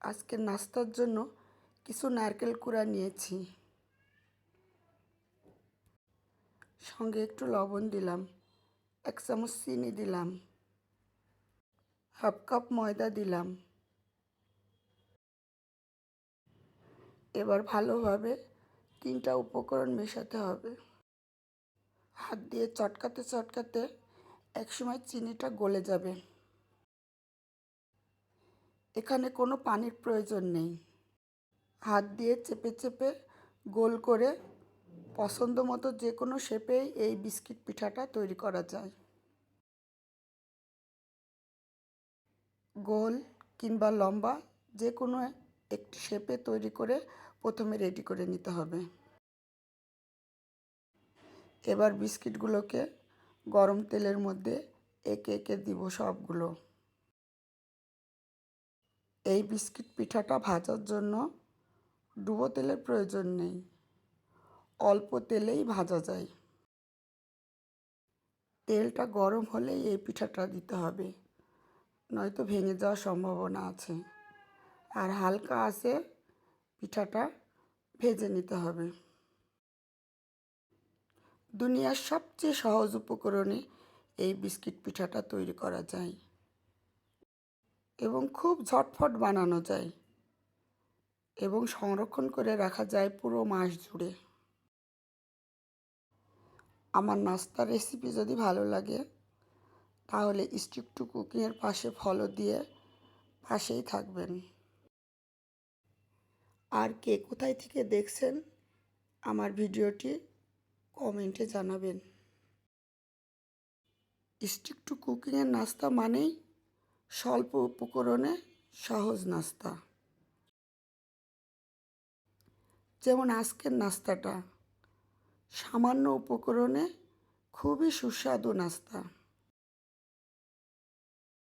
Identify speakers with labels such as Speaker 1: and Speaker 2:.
Speaker 1: আজকের নাস্তার জন্য কিছু নারকেল কুড়া নিয়েছি। সঙ্গে একটু লবণ দিলাম, এক চামচ চিনি দিলাম, হাফ কাপ ময়দা দিলাম। এবার ভালোভাবে তিনটা উপকরণ মেশাতে হবে। হাত দিয়ে চটকাতে চটকাতে একসময় চিনিটা গলে যাবে। এখানে কোনো পানির প্রয়োজন নেই। হাত দিয়ে চেপে চেপে গোল করে পছন্দ মতো যে কোনো শেপেই এই বিস্কিট পিঠাটা তৈরি করা যায়। গোল কিংবা লম্বা যে কোনো একটি শেপে তৈরি করে প্রথমে রেডি করে নিতে হবে। এবার বিস্কিটগুলোকে গরম তেলের মধ্যে একে একে দিব সবগুলো। এই বিস্কিট পিঠাটা ভাজার জন্য ডুবো তেলের প্রয়োজন নেই। অল্প তেলেই ভাজা যায়। তেলটা গরম হলেই এই পিঠাটা দিতে হবে, নয়তো ভেঙে যাওয়ার সম্ভাবনা আছে। আর হালকা আছে পিঠাটা ভেজে নিতে হবে। দুনিয়ার সবচেয়ে সহজ উপকরণে এই বিস্কিট পিঠাটা তৈরি করা যায়। এবং খুব ঝটফট বানানো যায় এবং সংরক্ষণ করে রাখা যায় পুরো মাস জুড়ে। আমার নাস্তার রেসিপি যদি ভালো লাগে, তাহলে স্টিক টু কুকিংয়ের পাশে ফলো দিয়ে পাশেই থাকবেন। আর কে কোথায় থেকে দেখছেন আমার ভিডিওটি কমেন্টে জানাবেন। স্টিক টু কুকিংয়ের নাস্তা মানেই স্বল্প উপকরণে সহজ নাস্তা। যেমন আজকের নাস্তাটা সামান্য উপকরণে খুবই সুস্বাদু নাস্তা।